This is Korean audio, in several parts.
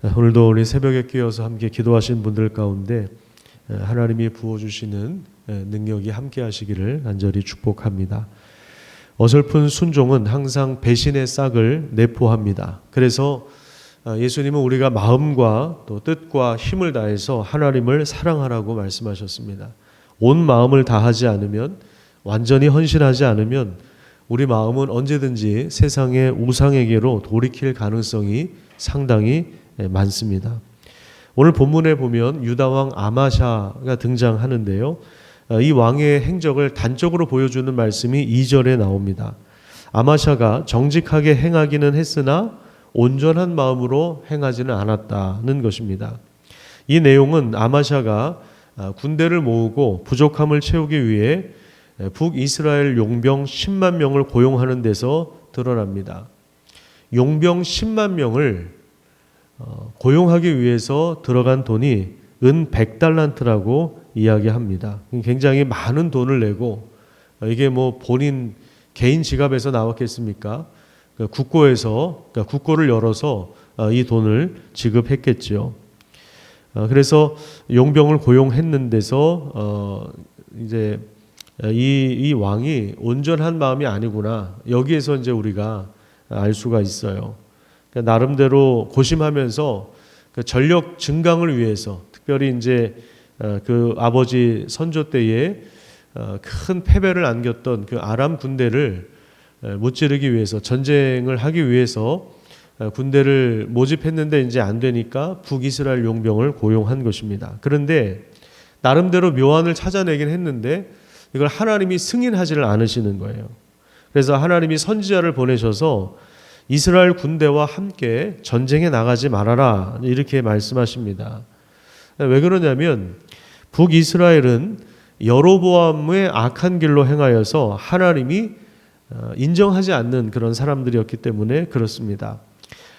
오늘도 우리 새벽에 끼어서 함께 기도하신 분들 가운데 하나님이 부어주시는 능력이 함께 하시기를 간절히 축복합니다. 어설픈 순종은 항상 배신의 싹을 내포합니다. 그래서 예수님은 우리가 마음과 또 뜻과 힘을 다해서 하나님을 사랑하라고 말씀하셨습니다. 온 마음을 다하지 않으면 완전히 헌신하지 않으면 우리 마음은 언제든지 세상의 우상에게로 돌이킬 가능성이 상당히 많습니다. 오늘 본문에 보면 유다 왕 아마샤가 등장하는데요. 이 왕의 행적을 단적으로 보여주는 말씀이 2절에 나옵니다. 아마샤가 정직하게 행하기는 했으나 온전한 마음으로 행하지는 않았다는 것입니다. 이 내용은 아마샤가 군대를 모으고 부족함을 채우기 위해 북이스라엘 용병 10만 명을 고용하는 데서 드러납니다. 용병 10만 명을 어, 고용하기 위해서 들어간 돈이 은 100달란트라고 이야기합니다. 굉장히 많은 돈을 내고 어, 이게 뭐 본인 개인 지갑에서 나왔겠습니까? 그 국고에서 그러니까 국고를 열어서 어, 이 돈을 지급했겠지요. 그래서 용병을 고용했는 데서 이제 이, 이 왕이 온전한 마음이 아니구나 여기에서 이제 우리가 알 수가 있어요. 그러니까 나름대로 고심하면서 그 전력 증강을 위해서 특별히 이제 어, 그 아버지 선조 때에 어, 큰 패배를 안겼던 그 아람 군대를 무찌르기 위해서 전쟁을 하기 위해서 어, 군대를 모집했는데 이제 안 되니까 북이스라엘 용병을 고용한 것입니다. 그런데 나름대로 묘안을 찾아내긴 했는데 이걸 하나님이 승인하지를 않으시는 거예요. 그래서 하나님이 선지자를 보내셔서 이스라엘 군대와 함께 전쟁에 나가지 말아라 이렇게 말씀하십니다. 왜 그러냐면 북이스라엘은 여로보암의 악한 길로 행하여서 하나님이 어, 인정하지 않는 그런 사람들이었기 때문에 그렇습니다.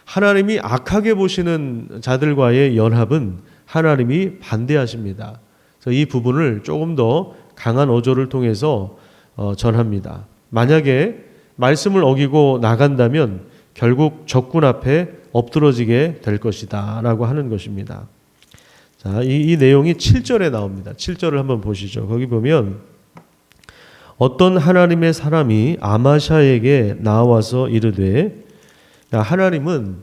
하나님이 악하게 보시는 자들과의 연합은 하나님이 반대하십니다. 그래서 이 부분을 조금 더 강한 어조를 통해서 어, 전합니다. 만약에 말씀을 어기고 나간다면 결국 적군 앞에 엎드러지게 될 것이다 라고 하는 것입니다. 자, 이, 이 내용이 7절에 나옵니다. 7절을 한번 보시죠. 거기 보면 어떤 하나님의 사람이 아마샤에게 나와서 이르되 하나님은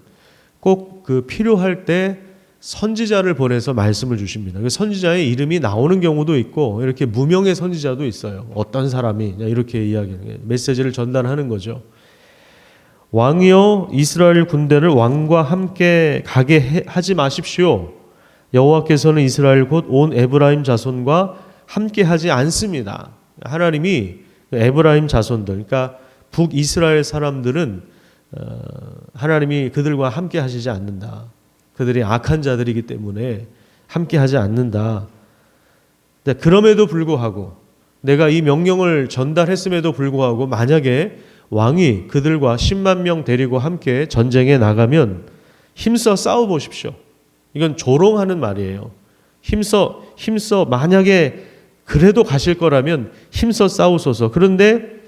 꼭 그 필요할 때 선지자를 보내서 말씀을 주십니다. 그 선지자의 이름이 나오는 경우도 있고 이렇게 무명의 선지자도 있어요. 어떤 사람이 이렇게 이야기하는 메시지를 전달하는 거죠. 왕이여 이스라엘 군대를 왕과 함께 가게 하지 마십시오. 여호와께서는 이스라엘 곧 온 에브라임 자손과 함께 하지 않습니다. 하나님이 그 에브라임 자손들, 그러니까 북 이스라엘 사람들은 어, 하나님이 그들과 함께 하시지 않는다. 그들이 악한 자들이기 때문에 함께 하지 않는다. 그럼에도 불구하고 내가 이 명령을 전달했음에도 불구하고 만약에 왕이 그들과 10만 명 데리고 함께 전쟁에 나가면 힘써 싸워 보십시오. 이건 조롱하는 말이에요. 힘써 힘써 만약에 그래도 가실 거라면 힘써 싸우소서. 그런데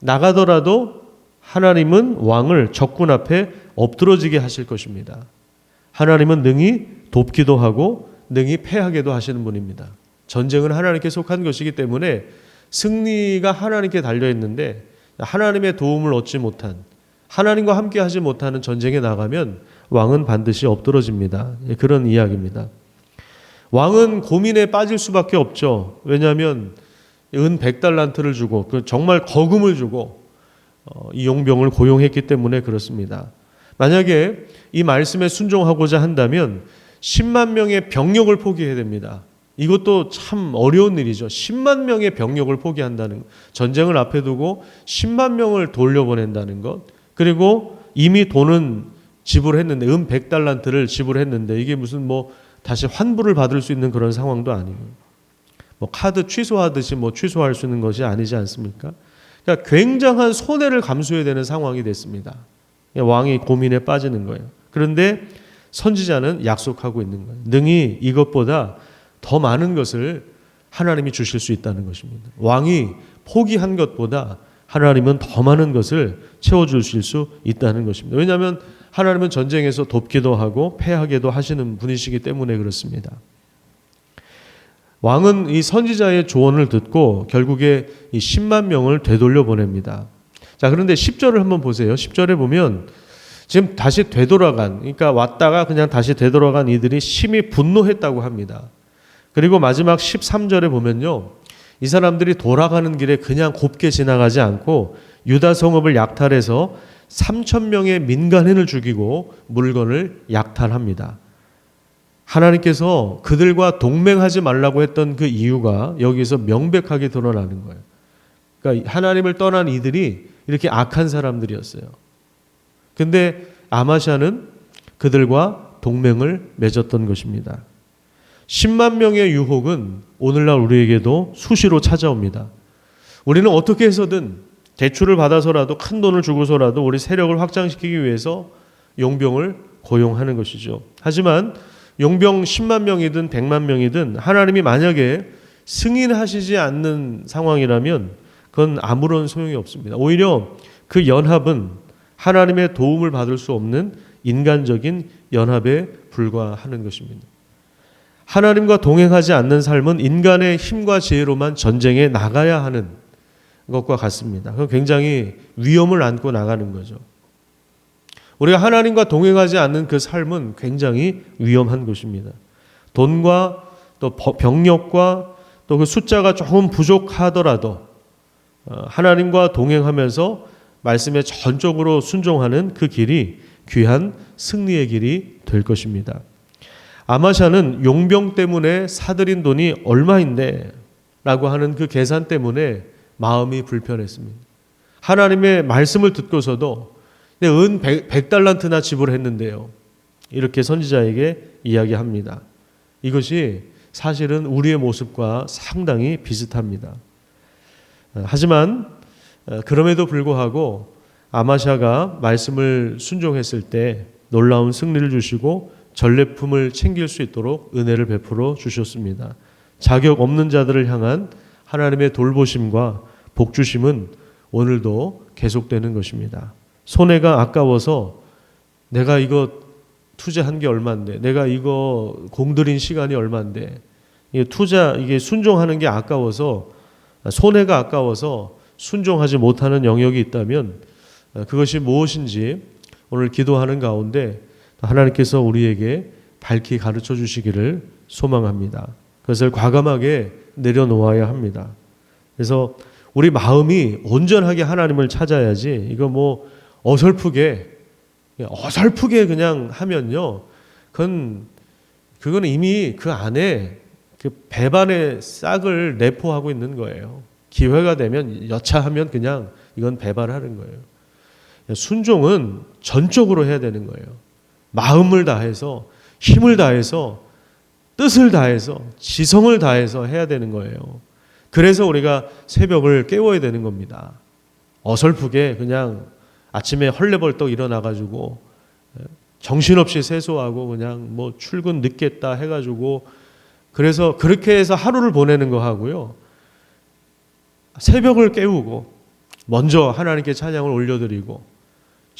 나가더라도 하나님은 왕을 적군 앞에 엎드러지게 하실 것입니다. 하나님은 능히 돕기도 하고 능히 패하게도 하시는 분입니다. 전쟁은 하나님께 속한 것이기 때문에 승리가 하나님께 달려 있는데 하나님의 도움을 얻지 못한 하나님과 함께 하지 못하는 전쟁에 나가면 왕은 반드시 엎드러집니다. 예, 그런 이야기입니다. 왕은 고민에 빠질 수밖에 없죠. 왜냐하면 은 100달란트를 주고 그 정말 거금을 주고 어, 이 용병을 고용했기 때문에 그렇습니다. 만약에 이 말씀에 순종하고자 한다면 10만 명의 병력을 포기해야 됩니다. 이것도 참 어려운 일이죠. 10만 명의 병력을 포기한다는 전쟁을 앞에 두고 10만 명을 돌려보낸다는 것. 그리고 이미 돈은 지불했는데 음 100달란트를 지불했는데 이게 무슨 뭐 다시 환불을 받을 수 있는 그런 상황도 아니고 뭐 카드 취소하듯이 뭐 취소할 수 있는 것이 아니지 않습니까? 그러니까 굉장한 손해를 감수해야 되는 상황이 됐습니다. 왕이 고민에 빠지는 거예요. 그런데 선지자는 약속하고 있는 거예요. 능히 이것보다 더 많은 것을 하나님이 주실 수 있다는 것입니다. 왕이 포기한 것보다 하나님은 더 많은 것을 채워 주실 수 있다는 것입니다. 왜냐하면 하나님은 전쟁에서 돕기도 하고 패하게도 하시는 분이시기 때문에 그렇습니다. 왕은 이 선지자의 조언을 듣고 결국에 이 10만 명을 되돌려 보냅니다. 자, 그런데 10절을 한번 보세요. 10절에 보면 지금 다시 되돌아간, 그러니까 왔다가 그냥 다시 되돌아간 이들이 심히 분노했다고 합니다. 그리고 마지막 13절에 보면요. 이 사람들이 돌아가는 길에 그냥 곱게 지나가지 않고 유다 성읍을 약탈해서 3천 명의 민간인을 죽이고 물건을 약탈합니다. 하나님께서 그들과 동맹하지 말라고 했던 그 이유가 여기서 명백하게 드러나는 거예요. 그러니까 하나님을 떠난 이들이 이렇게 악한 사람들이었어요. 근데 아마샤는 그들과 동맹을 맺었던 것입니다. 10만 명의 유혹은 오늘날 우리에게도 수시로 찾아옵니다. 우리는 어떻게 해서든 대출을 받아서라도 큰 돈을 주고서라도 우리 세력을 확장시키기 위해서 용병을 고용하는 것이죠. 하지만 용병 10만 명이든 100만 명이든 하나님이 만약에 승인하시지 않는 상황이라면 그건 아무런 소용이 없습니다. 오히려 그 연합은 하나님의 도움을 받을 수 없는 인간적인 연합에 불과하는 것입니다. 하나님과 동행하지 않는 삶은 인간의 힘과 지혜로만 전쟁에 나가야 하는 것과 같습니다. 그 굉장히 위험을 안고 나가는 거죠. 우리가 하나님과 동행하지 않는 그 삶은 굉장히 위험한 것입니다. 돈과 또 병력과 또 그 숫자가 조금 부족하더라도 어, 하나님과 동행하면서 말씀에 전적으로 순종하는 그 길이 귀한 승리의 길이 될 것입니다. 아마샤는 용병 때문에 사들인 돈이 얼마인데 라고 하는 그 계산 때문에 마음이 불편했습니다. 하나님의 말씀을 듣고서도 은 100 달란트나 지불했는데요. 이렇게 선지자에게 이야기합니다. 이것이 사실은 우리의 모습과 상당히 비슷합니다. 하지만 그럼에도 불구하고 아마샤가 말씀을 순종했을 때 놀라운 승리를 주시고 전례품을 챙길 수 있도록 은혜를 베풀어 주셨습니다. 자격 없는 자들을 향한 하나님의 돌보심과 복주심은 오늘도 계속되는 것입니다. 손해가 아까워서 내가 이거 투자한 게 얼마인데, 내가 이거 공들인 시간이 얼마인데, 이게 투자, 이게 순종하는 게 아까워서, 손해가 아까워서 순종하지 못하는 영역이 있다면 그것이 무엇인지 오늘 기도하는 가운데 하나님께서 우리에게 밝히 가르쳐 주시기를 소망합니다. 그것을 과감하게 내려놓아야 합니다. 그래서 우리 마음이 온전하게 하나님을 찾아야지 이거 뭐 어설프게 어설프게 그냥 하면요. 그건 그건 이미 그 안에 그 배반의 싹을 내포하고 있는 거예요. 기회가 되면 여차하면 그냥 이건 배반하는 거예요. 순종은 전적으로 해야 되는 거예요. 마음을 다해서 힘을 다해서 뜻을 다해서 지성을 다해서 해야 되는 거예요. 그래서 우리가 새벽을 깨워야 되는 겁니다. 어설프게 그냥 아침에 헐레벌떡 일어나가지고 정신없이 세수하고 그냥 뭐 출근 늦겠다 해가지고 그래서 그렇게 해서 하루를 보내는 거 하고요. 새벽을 깨우고 먼저 하나님께 찬양을 올려드리고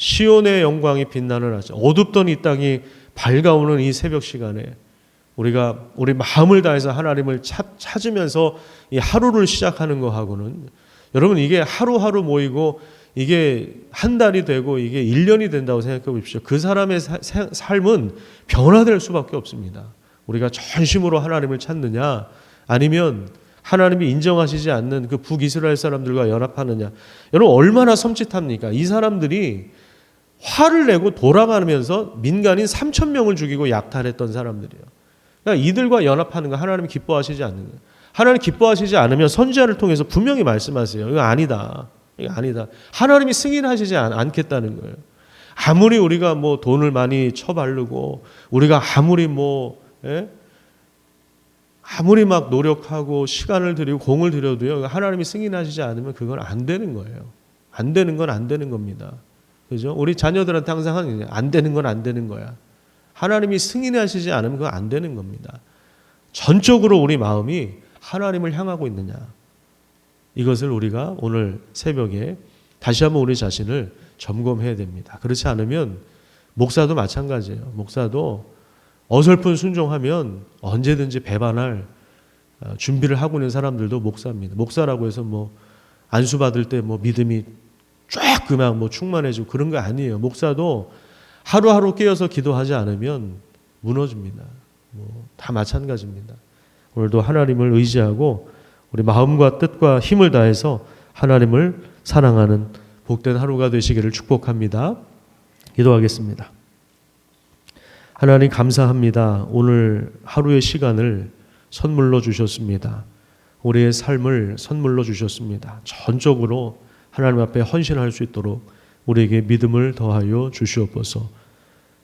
시온의 영광이 빛나는 아침 어둡던 이 땅이 밝아오는 이 새벽 시간에 우리가 우리 마음을 다해서 하나님을 찾, 찾으면서 이 하루를 시작하는 거하고는 여러분 이게 하루하루 모이고 이게 한 달이 되고 이게 1년이 된다고 생각해 보십시오. 그 사람의 사, 삶은 변화될 수밖에 없습니다. 우리가 전심으로 하나님을 찾느냐 아니면 하나님이 인정하시지 않는 그 북이스라엘 사람들과 연합하느냐. 여러분 얼마나 섬찟합니까? 이 사람들이 화를 내고 돌아가면서 민간인 3천 명을 죽이고 약탈했던 사람들이에요. 그러니까 이들과 연합하는 거 하나님이 기뻐하시지 않는 거예요. 하나님 기뻐하시지 않으면 선지자를 통해서 분명히 말씀하세요. 이거 아니다. 이거 아니다. 하나님이 승인하시지 않, 겠다는 거예요. 아무리 우리가 뭐 돈을 많이 처바르고 우리가 아무리 뭐 예? 아무리 막 노력하고 시간을 들이고 공을 들여도요 하나님이 승인하시지 않으면 그건 안 되는 거예요. 안 되는 건 안 되는 겁니다. 그죠? 우리 자녀들한테 항상 하는 안 되는 건 안 되는 거야. 하나님이 승인하시지 않으면 그건 안 되는 겁니다. 전적으로 우리 마음이 하나님을 향하고 있느냐. 이것을 우리가 오늘 새벽에 다시 한번 우리 자신을 점검해야 됩니다. 그렇지 않으면 목사도 마찬가지예요. 목사도 어설픈 순종하면 언제든지 배반할 어, 준비를 하고 있는 사람들도 목사입니다. 목사라고 해서 뭐 안수 받을 때 뭐 믿음이 쫙 그냥 뭐 충만해지고 그런 거 아니에요. 목사도 하루하루 깨어서 기도하지 않으면 무너집니다. 뭐 다 마찬가지입니다. 오늘도 하나님을 의지하고 우리 마음과 뜻과 힘을 다해서 하나님을 사랑하는 복된 하루가 되시기를 축복합니다. 기도하겠습니다. 하나님 감사합니다. 오늘 하루의 시간을 선물로 주셨습니다. 우리의 삶을 선물로 주셨습니다. 전적으로 하나님 앞에 헌신할 수 있도록 우리에게 믿음을 더하여 주시옵소서.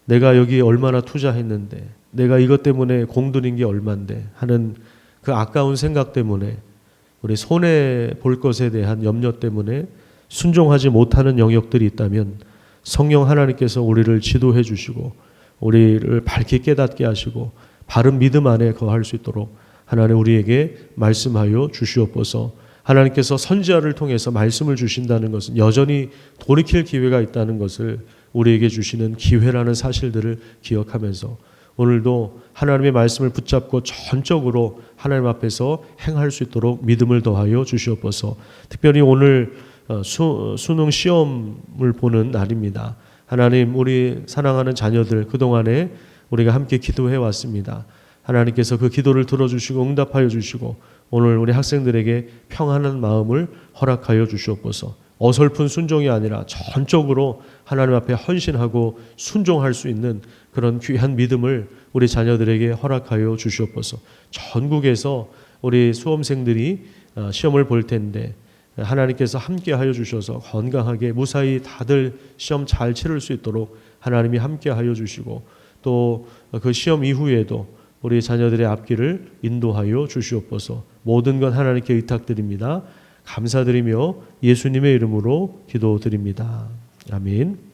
내가 여기 얼마나 투자했는데, 내가 이것 때문에 공들인 게 얼만데 하는 그 아까운 생각 때문에 우리 손해 볼 것에 대한 염려 때문에 순종하지 못하는 영역들이 있다면 성령 하나님께서 우리를 지도해 주시고 우리를 밝게 깨닫게 하시고 바른 믿음 안에 거할 수 있도록 하나님 우리에게 말씀하여 주시옵소서. 하나님께서 선지자를 통해서 말씀을 주신다는 것은 여전히 돌이킬 기회가 있다는 것을 우리에게 주시는 기회라는 사실들을 기억하면서 오늘도 하나님의 말씀을 붙잡고 전적으로 하나님 앞에서 행할 수 있도록 믿음을 더하여 주시옵소서. 특별히 오늘 어, 수, 수능 시험을 보는 날입니다. 하나님 우리 사랑하는 자녀들 그동안에 우리가 함께 기도해 왔습니다. 하나님께서 그 기도를 들어주시고 응답하여 주시고 오늘 우리 학생들에게 평안한 마음을 허락하여 주시옵소서. 어설픈 순종이 아니라 전적으로 하나님 앞에 헌신하고 순종할 수 있는 그런 귀한 믿음을 우리 자녀들에게 허락하여 주시옵소서. 전국에서 우리 수험생들이 어, 시험을 볼 텐데 하나님께서 함께 하여 주셔서 건강하게 무사히 다들 시험 잘 치를 수 있도록 하나님이 함께 하여 주시고 또 그 시험 이후에도 우리 자녀들의 앞길을 인도하여 주시옵소서. 모든 건 하나님께 의탁드립니다. 감사드리며 예수님의 이름으로 기도드립니다. 아멘.